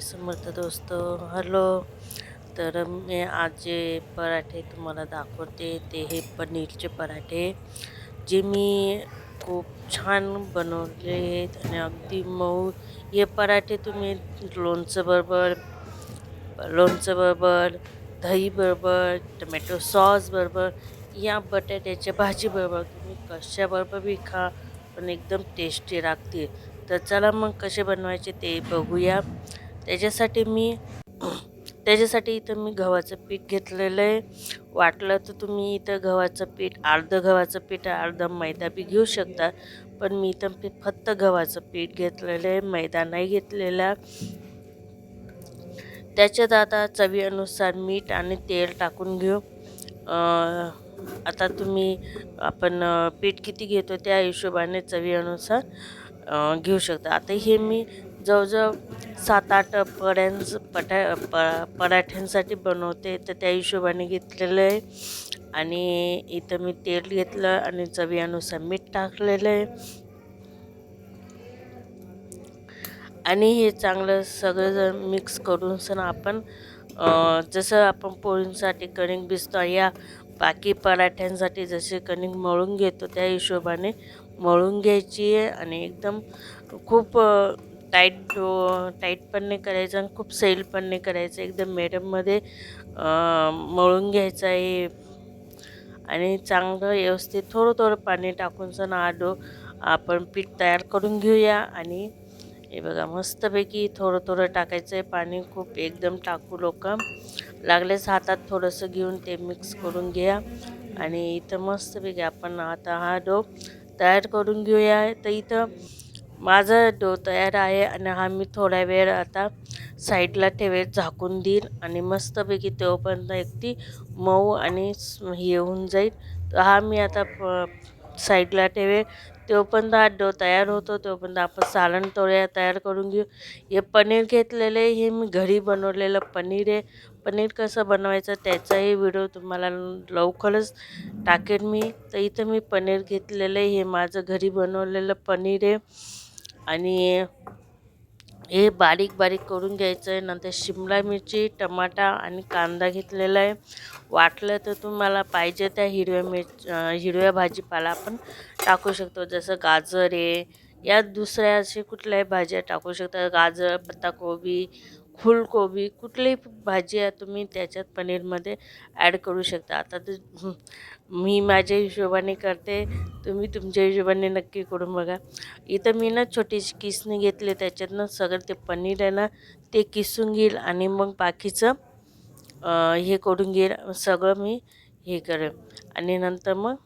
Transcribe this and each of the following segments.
स्वामी समर्थ दोस्त हॅलो. तर मी आज जे पराठे तुम्हाला दाखवते ते हे पनीरचे पराठे. जे मी खूप छान बनवले आहेत आणि अगदी मऊ. हे पराठे तुम्ही लोणचं बरोबर लोणचं बरोबर दही बरोबर टमॅटो सॉस बरोबर या बटाट्याच्या भाजी बरोबर तुम्ही कशाबरोबर बी खा पण एकदम टेस्टी लागते तर चला मग कसे बनवायचे ते बघूया. त्याच्यासाठी मी त्याच्यासाठी इथं मी गव्हाचं पीठ घेतलेलं आहे. वाटलं तर तुम्ही इथं गव्हाचं पीठ अर्धं गव्हाचं पीठ अर्धा मैदा बी घेऊ शकता. पण मी इथं पी फक्त गव्हाचं पीठ घेतलेलं आहे मैदा नाही घेतलेला. त्याच्यात आता चवीनुसार मीठ आणि तेल टाकून घेऊ. आता तुम्ही आपण पीठ किती घेतो त्या हिशोबाने चवीनुसार घेऊ शकता. आता हे मी जवळजवळ सात आठ पड्यांच पठा प पराठ्यांसाठी बनवते. तर त्या हिशोबाने घेतलेलं आहे. आणि इथं मी तेल घेतलं आणि चवीनुसार मीठ टाकलेलं आहे. आणि हे चांगलं सगळंजण मिक्स करून सण आपण जसं आपण पोळींसाठी कणिक भिजतो या बाकी पराठ्यांसाठी जसे कणिक मळून घेतो त्या हिशोबाने मळून घ्यायची आहे. आणि एकदम खूप टाईट टाईट पण नाही करायचं आणि खूप सैल पण नाही करायचं. एकदम मेडममध्ये मळून घ्यायचं आहे. आणि चांगलं व्यवस्थित थोडं थोडं पाणी टाकून सण आडो आपण पीठ तयार करून घेऊया. आणि हे बघा मस्तपैकी थोडं थोडं टाकायचं आहे पाणी खूप. एकदम टाकू लोक. लागलेच हातात थोडंसं घेऊन ते मिक्स करून घ्या. आणि इथं मस्तपैकी आपण आता हा डो तयार करून घेऊया. तर इथं माझा डो तयार आहे आणि हा मी थोडा वेळ आता साईडला ठेवेल झाकून देईल आणि मस्तपैकी तोपर्यंत एक ती मऊ आणि हे होऊन जाईल. तर हा मी आता प साईडला ठेवेल. तोपर्यंत हा डो तयार होतो तोपर्यंत आपण सारण तोड्या तयार करून घेऊ. हे पनीर घेतलेलं आहे हे मी घरी बनवलेलं पनीर आहे. पनीर कसं बनवायचं त्याचाही व्हिडिओ तुम्हाला लवकरच टाकेन मी. तर इथं मी पनीर घेतलेलं आहे. हे माझं घरी बनवलेलं पनीर आहे. आणि हे बारीक बारीक करून घ्यायचं आहे. नंतर शिमला मिरची टमाटा आणि कांदा घेतलेला आहे. वाटलं तर तुम्हाला पाहिजे त्या हिरव्या मिरच हिरव्या भाजीपाला आपण टाकू शकतो. जसं गाजर आहे. या दुसऱ्या असे कुठल्याही भाज्या टाकू शकता. गाजर पत्ताकोबी फुलकोबी कुठलीही भाजी आहे तुम्ही त्याच्यात पनीरमध्ये ॲड करू शकता. आता तर मी माझ्या हिशोबाने करते. तुम्ही तुमच्या हिशोबाने नक्की करून बघा. इथं मी ना छोटीशी किसणी घेतली त्याच्यातनं सगळं ते पनीर आहे ना ते किसून घेईल आणि मग बाकीचं हे करून घेईल. सगळं मी हे करेन. आणि नंतर मग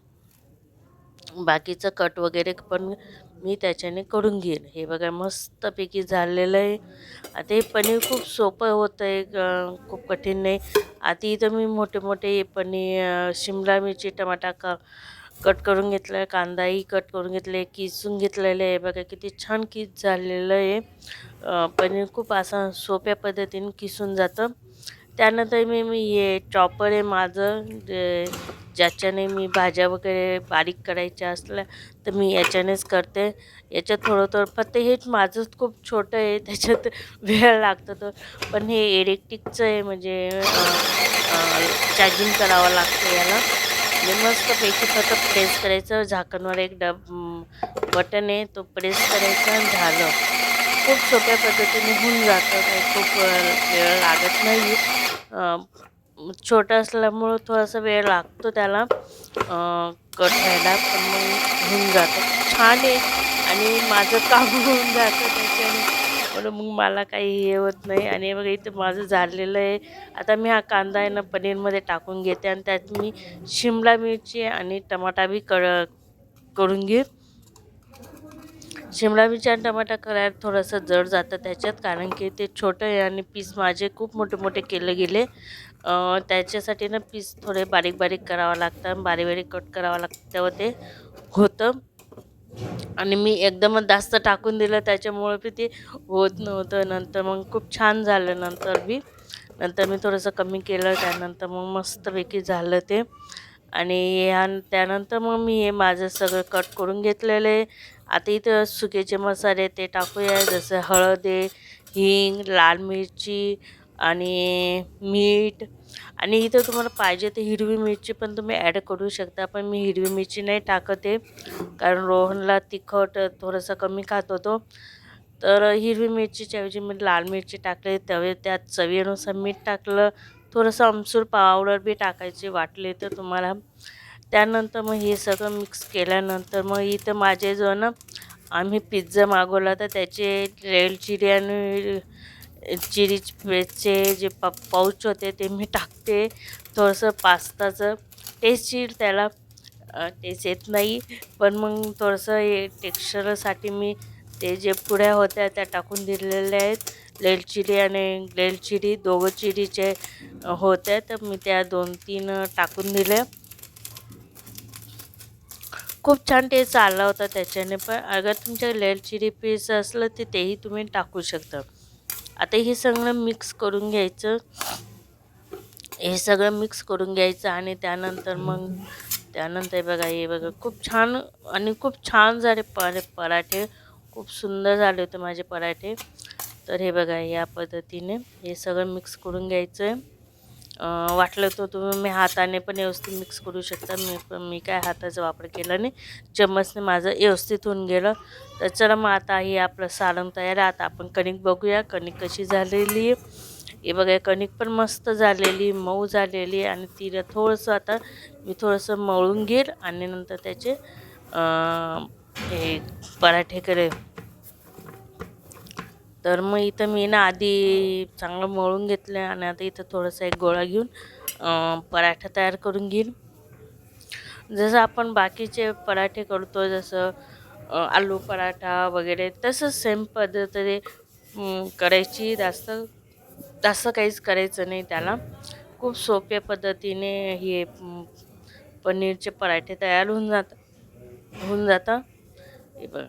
बाकीचं कट वगैरे पण मी त्याच्याने करून घेईन. हे बघा मस्तपैकी झालेलं आहे. आता हे पनीर खूप सोपं होतं आहे खूप कठीण नाही. आता इथं मी मोठे मोठे पनीर शिमला मिरची टमाटा का कट करून घेतलं आहे कांदाही कट करून घेतले किसून घेतलेलं आहे. बघा किती छान किस झालेलं आहे. पनीर खूप असं सोप्या पद्धतीने किसून जातं. त्यानंतर मी मी हे चॉपर आहे माझं जे ज्याच्याने मी भाज्या वगैरे बारीक करायच्या असल्या तर मी याच्यानेच करते. याच्यात थोडं थोडं फक्त हेच माझंच खूप छोटं आहे त्याच्यात वेळ लागतो तर पण हे इलेक्ट्रिकचं आहे म्हणजे चार्जिंग करावं लागतं याला. म्हणजे मस्तपैकी फक्त प्रेस करायचं झाकणवर एक डब बटन आहे तो प्रेस करायचा झालं. खूप सोप्या पद्धतीने होऊन जातं काही खूप वेळ लागत नाही आहे छोटं असल्यामुळं थोडासा वेळ लागतो त्याला कट व्हायला पण मग होऊन जातं. छान आहे आणि माझं काम होऊन जातं त्याच्याने. म्हणून मग मला काही हे होत नाही. आणि बघा इथं माझं झालेलं आहे. आता मी हा कांदा आहे ना पनीरमध्ये टाकून घेते आणि त्यात मी शिमला मिरची आणि टमाटा बी कळ करून घेईन शिमला मिरची आणि टमाटा करायला थोडंसं जड जातं त्याच्यात कारण की ते छोटं आहे आणि पीस माझे खूप मोठे मोठे केले गेले. त्याच्यासाठी ना पीस थोडे बारीक बारीक करावं लागतं बारीक बारीक कट करावं लागतं तेव्हा ते होतं. आणि मी एकदमच जास्त टाकून दिलं त्याच्यामुळे बी ते होत नव्हतं. नंतर मग खूप छान झालं नंतर बी. नंतर मी थोडंसं कमी केलं त्यानंतर मग मस्तपैकी झालं ते. आणि ह्या त्यानंतर मग मी हे माझं सगळं कट करून घेतलेलं आहे. आता इथं सुकेचे मसाले ते टाकूया जसं हळद आहे हिंग लाल मिरची आणि मीठ. आणि इथं तुम्हाला पाहिजे तर हिरवी मिरची पण तुम्ही ॲड करू शकता पण मी हिरवी मिरची नाही टाकत आहे कारण रोहनला तिखट थोडंसं कमी खात होतो. तर हिरवी मिरचीच्या ऐवजी मी लाल मिरची टाकले त्यावेळी त्यात चवीनुसार मीठ टाकलं थोडंसं आमसूर पावडर बी टाकायची वाटले तर तुम्हाला त्यानंतर मग हे सगळं मिक्स केल्यानंतर मग इथं माझे जो ना आम्ही पिझ्झा मागवला तर त्याचे रेड चिली आणि चिली पेस्टचे जे प पाऊच होते ते मी टाकते. थोडंसं पास्ताचं टेस्टशीर त्याला. टेस्ट येत नाही. पण मग थोडंसं हे टेक्स्चरसाठी मी ते जे पुड्या होत्या त्या टाकून दिलेल्या आहेत. लेल चिली आणि रेड चिली दोघं चिलीचे होत्या तर मी त्या दोन तीन टाकून दिल्या. खूप छान टेस्ट आला होता त्याच्याने. पण अगर तुमच्या रेड चिली पीस असलं तर तेही तुम्ही टाकू शकता. आता हे सगळं मिक्स करून घ्यायचं. हे सगळं मिक्स करून घ्यायचं आणि त्यानंतर मग त्यानंतर हे बघा हे बघा खूप छान आणि खूप छान झाले पर पराठे. खूप सुंदर झाले होते माझे पराठे. तर हे बघा या पद्धतीने हे सगळं मिक्स करून घ्यायचं आहे वाटलं तर तुम्ही मी हाताने पण व्यवस्थित मिक्स करू शकता. मी पण मी काय हाताचा वापर केला नाही. चम्मचने माझं व्यवस्थित होऊन गेलं. तर चला मग आता हे आपलं सारण तयार आहे. आता आपण कणिक बघूया. कणिक कशी झालेली आहे. हे बघा कणिक पण मस्त झालेली मऊ झालेली आणि तिला थोडंसं आता मी थोडंसं मळून घेईल. आणि नंतर त्याचे हे पराठे करेल. तर मग इथं मी ना आधी चांगलं मळून घेतलं आणि आता इथं थोडंसं एक गोळा घेऊन पराठा तयार करून घेईन. जसं आपण बाकीचे पराठे करतो जसं आलू पराठा वगैरे तसंच सेम पद्धतीने करायची. जास्त जास्त काहीच करायचं नाही त्याला. खूप सोप्या पद्धतीने हे पनीरचे पराठे तयार होऊन जातात होऊन जातं. हे बघ.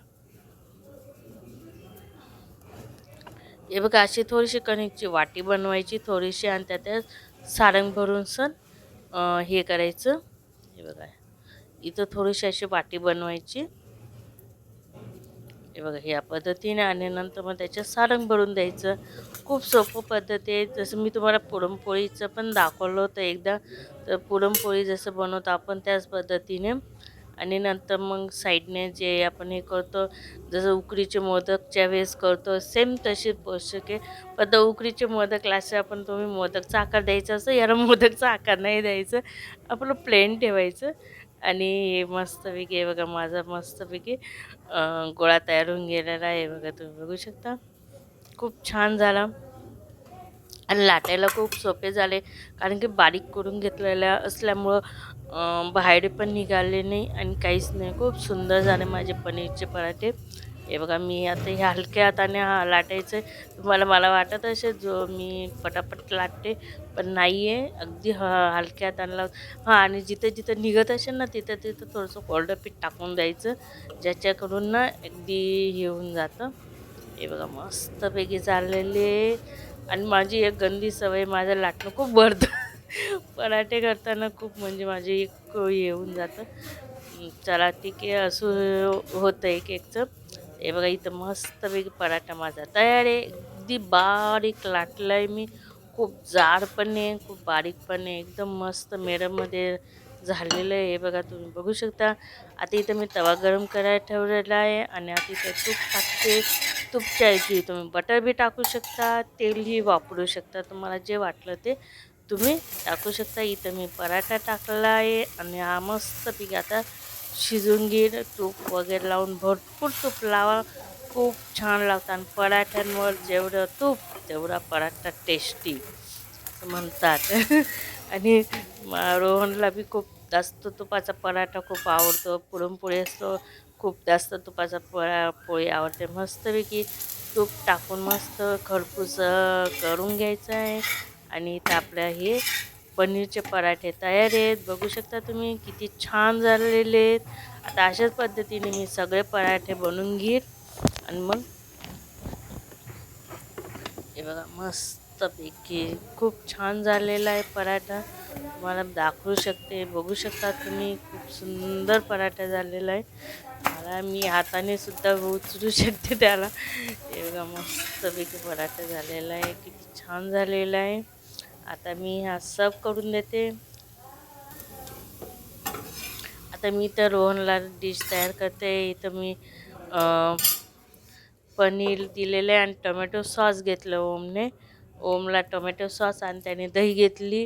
हे बघा अशी थोडीशी कणिकची वाटी बनवायची थोडीशी आणि त्यात सारंग भरून सण हे करायचं. हे बघा इथं थोडीशी अशी वाटी बनवायची. हे बघा ह्या पद्धतीने आणि नंतर मग त्याच्यात सारंग भरून द्यायचं. खूप सोपं पद्धती आहे. जसं मी तुम्हाला पुरणपोळीचं पण दाखवलं होतं एकदा. तर पुरणपोळी जसं बनवतो आपण त्याच पद्धतीने. आणि नंतर मग साईडने जे आपण हे करतो जसं उकडीचे मोदकच्या वेळेस करतो सेम तशी पोषके आहे. पण उकडीचे मोदक लास्ट आपण तुम्ही मोदकचा आकार द्यायचा असं याला मोदकचा आकार नाही द्यायचं. आपलं प्लेन ठेवायचं. आणि हे मस्तपैकी हे बघा माझा मस्तपैकी गोळा तयार होऊन गेलेला आहे बघा तुम्ही बघू शकता. खूप छान झाला. आणि लाटायला खूप सोपे झाले. कारण की बारीक करून घेतलेल्या असल्यामुळं बाहेर पण निघाले नाही आणि काहीच नाही. खूप सुंदर झाले माझे पनीरचे पराठे. हे बघा मी आता ह्या हलक्या हाताने हा लाटायचं आहे तुम्हाला मला वाटत असे जो मी पटापट लाटते पण नाही आहे अगदी ह हलक्या हाताने लाव हां आणि जिथं जिथं निघत असेल ना तिथं तिथं थोडंसं कोरडं पीठ टाकून द्यायचं. ज्याच्याकडून ना अगदी हे होऊन जातं. हे बघा मस्तपैकी चाललेले आणि माझी एक गंदी सवय माझं लाटणं खूप भरतं. पराठे करताना खूप म्हणजे माझे एक येऊन जातं. चला ती की असू होतं एक एकचं हे बघा इथं मस्तपैकी पराठा माझा तयार आहे. अगदी बारीक लाटलं आहे मी. खूप जाड पण आहे खूप बारीक पण आहे. एकदम मस्त मेरममध्ये झालेलं आहे. हे बघा तुम्ही बघू शकता. आता इथं मी तवा गरम करायला ठेवलेला आहे आणि आता इथं तूप टाक तूपच्या ऐवजी तुम्ही बटर बी टाकू शकता तेलही वापरू शकता. तुम्हाला जे वाटलं ते तुम्ही टाकू शकता. इथं मी पराठा टाकला आहे आणि हा पीक आता शिजून घेईल तूप वगैरे लावून भरपूर तूप लावा. खूप छान लागतं आणि पराठ्यांवर जेवढं तूप तेवढा पराठा टेस्टी असं म्हणतात. आणि रोहनला बी खूप जास्त तुपाचा पराठा खूप आवडतो. पुरणपोळी असतो खूप जास्त तुपाचा पळा पोळी आवडते. मस्तपैकी तूप टाकून मस्त खरपूस करून घ्यायचं आहे. आणि इथं आपल्या हे पनीरचे पराठे तयार आहेत. बघू शकता तुम्ही किती छान झालेले आहेत. आता अशाच पद्धतीने मी सगळे पराठे बनवून घेईन. आणि मग हे बघा मस्तपैकी खूप छान झालेला आहे पराठा. तुम्हाला दाखवू शकते बघू शकता तुम्ही. खूप सुंदर पराठा झालेला आहे. मला मी हाताने सुद्धा उचलू शकते त्याला. हे बघा मस्तपैकी पराठा झालेला आहे. किती छान झालेला आहे. आता मी हा सर्व करून देते. आता मी तर रोहनला डिश तयार करते. इथं मी पनीर दिलेलं आहे आणि टोमॅटो सॉस घेतलं ओमने. ओमला टोमॅटो सॉस आणि त्याने दही घेतली.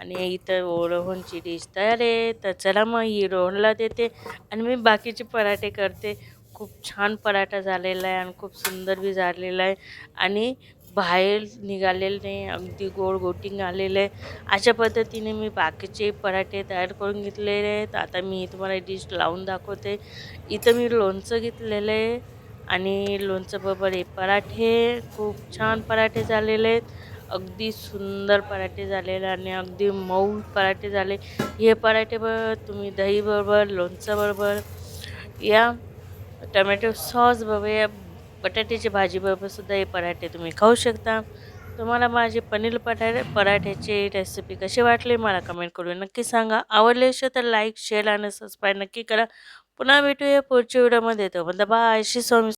आणि इथं ओरोहनची डिश तयार आहे. तर चला मग ही रोहनला देते आणि मी बाकीचे पराठे करते. खूप छान पराठा झालेला आहे आणि खूप सुंदर बी झालेला आहे. आणि बाहेर निघालेलं नाही अगदी गोड गोटिंग आलेलं आहे. अशा पद्धतीने मी बाकीचे पराठे तयार करून घेतलेले आहेत. आता मी तुम्हाला डिश लावून दाखवते. इथं मी लोणचं घेतलेलं आहे आणि लोणचं बरोबर हे पराठे खूप छान पराठे झालेले आहेत. अगदी सुंदर पराठे झालेले आणि अगदी मऊ पराठे झाले. हे पराठे ब तुम्ही दहीबरोबर लोणच्याबरोबर या टमॅटो सॉस बरोबर या बटाट्याची भाजीबरोबरसुद्धा हे पराठे तुम्ही खाऊ शकता. तुम्हाला माझे पनीर पराठे पराठ्याची रेसिपी कशी वाटली मला कमेंट करून नक्की सांगा. आवडले असेल तर लाईक शेअर आणि सबस्क्राईब नक्की करा. पुन्हा भेटूया पुढच्या व्हिडिओमध्ये तो बाय श्री स्वामी